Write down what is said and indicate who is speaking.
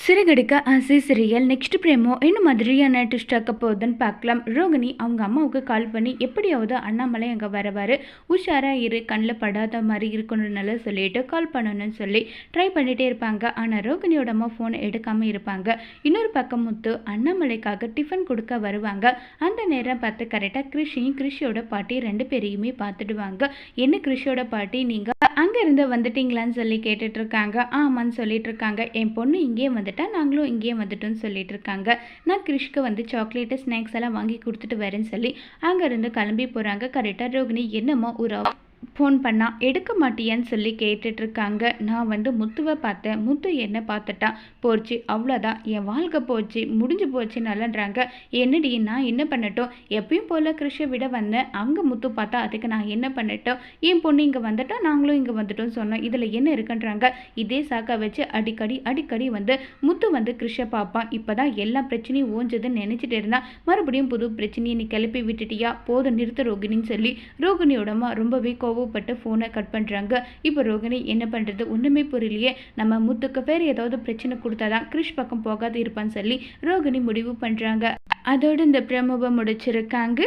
Speaker 1: சிறுகடிக்க ஆசை serial next பிரேமோ என்ன மாதிரியான ட்விஸ்ட் ஆக்க போகுதுன்னு பார்க்கலாம். ரோகிணி அவங்க அம்மாவுக்கு கால் பண்ணி எப்படியாவது அண்ணாமலை அங்கே வரவார். உஷாராக இரு கண்ணில் படாத மாதிரி இருக்கணும்னால சொல்லிட்டு கால் பண்ணணும்னு சொல்லி ட்ரை பண்ணிகிட்டே இருப்பாங்க. ஆனால் ரோகிணியோட அம்மா ஃபோன் எடுக்காமல் இருப்பாங்க. இன்னொரு பக்கம் முத்து அண்ணாமலைக்காக டிஃபன் கொடுக்க வருவாங்க. அந்த நேரம் பார்த்து கரெக்டாக கிருஷியும் கிருஷியோட பாட்டி ரெண்டு பேரையுமே பார்த்துடுவாங்க. என்ன கிருஷியோட பாட்டி? நீங்கள் அங்கேருந்து வந்துட்டீங்களான்னு சொல்லி கேட்டுட்ருக்காங்க. ஆமான்னு சொல்லிட்டு இருக்காங்க என் பொண்ணு இங்கேயே வந்துட்டா நாங்களும் இங்கேயே வந்துட்டோம்னு சொல்லிட்டு இருக்காங்க நான் கிருஷ்க்கு வந்து சாக்லேட்டு ஸ்நாக்ஸ் எல்லாம் வாங்கி கொடுத்துட்டு வரேன்னு சொல்லி அங்கேருந்து கிளம்பி போகிறாங்க கரெக்டாக ரோகிணி என்னம்மா ஒரு ஃபோன் பண்ணால் எடுக்க மாட்டியான்னு சொல்லி கேட்டுட்ருக்காங்க. நான் வந்து முத்துவை பார்த்தேன். முத்து என்ன பார்த்துட்டா போச்சு அவ்வளோதான் என் வாழ்க்கை போச்சு முடிஞ்சு போச்சு நல்லான்றாங்க என்னடி நான் என்ன பண்ணட்டும்? எப்பயும் போல் கிருஷை விட வந்தேன். அங்கே முத்து பார்த்தா அதுக்கு நான் என்ன பண்ணட்டும்? என் பொண்ணு இங்கே வந்துட்டா நாங்களும் இங்கே வந்துட்டோம் சொன்னோம். இதில் என்ன இருக்குன்றாங்க? இதே சாக்கா வச்சு அடிக்கடி அடிக்கடி வந்து முத்து வந்து கிருஷை பார்ப்பான். இப்போ தான் எல்லா பிரச்சனையும் ஓஞ்சதுன்னு நினச்சிட்டு இருந்தா மறுபடியும் புது பிரச்சனையை நீ கிளப்பி விட்டுட்டியா? போதும் நிறுத்த ரோகிணின்னு சொல்லி ரோகிணியோடமா ரொம்பவே கோ கோவப்பட்டு ஃபோனை கட் பண்ணுறாங்க இப்போ ரோகிணி என்ன பண்ணுறது ஒன்றுமே புரியலையே. நம்ம முத்துக்கு பேர் ஏதாவது பிரச்சனை கொடுத்தாதான் கிருஷ் பக்கம் போகாது இருப்பான்னு சொல்லி ரோகிணி முடிவு பண்ணுறாங்க அதோடு இந்த பிரமுவை முடிச்சிருக்காங்க.